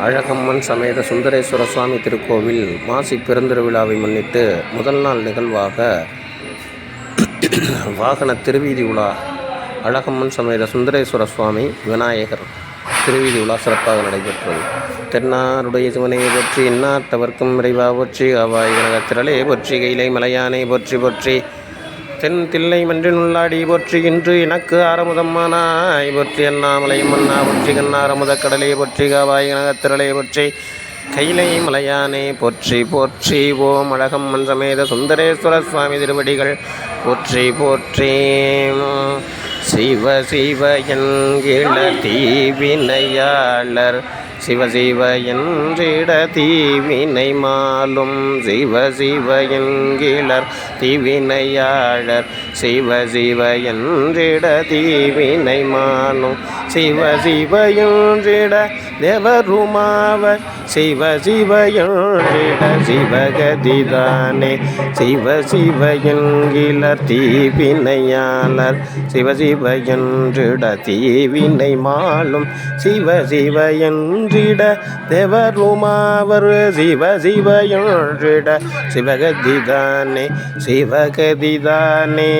அழகம்மன் சமேத சுந்தரேஸ்வர சுவாமி திருக்கோவில் மாசி பெருந்திருவிழாவை முன்னிட்டு முதல் நாள் நிகழ்வாக வாகன திருவீதி உலா அழகம்மன் சமேத சுந்தரேஸ்வர சுவாமி விநாயகர் திருவீதி உலா சிறப்பாக நடைபெற்றது. தென்னாருடைய சிவனை போற்றி இன்னாட்டவர்க்கும் விரைவா போற்றி அவாய் திரளே போற்றி கைலை மலையானை போற்றி போற்றி தென் தில்லை மன்றினுள்ளாடி போற்றி இன்று எனக்கு ஆரமுதம்மானாய் போற்றி அண்ணாமலையும் மன்னா போற்றி கண்ணாரமுத கடலே போற்றி காவாய் கனகத்திரளே போற்றி கைலை மலையானே போற்றி போற்றி ஓம் அழகம் மன்றமேத சுந்தரேஸ்வர சுவாமி திருவடிகள் போற்றி போற்றி. சிவ சிவ என்கிற தீவினையாளர். சிவ சிவ என்றிட தீவினை மாலும். சிவ சிவ என்கிலர் தீவினையாளர். சிவ சிவ என்றிட தீவினை மானும். சிவ சிவ என்றிட தேவருமாவர். சிவ சிவ என்றிட சிவகதிதானே. சிவ சிவ என்கிலர் தீவினையாளர். சிவ சிவ என்றிட தீவினை மாலும் சிவ சிவ என்றிட தேவருமாவர். சிவ சிவ என்றிட சிவகதிதானே. சிவகதிதானே.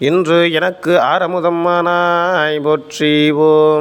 இன்று எனக்கு ஆரமுதம்மானாய் போற்றி ஓம்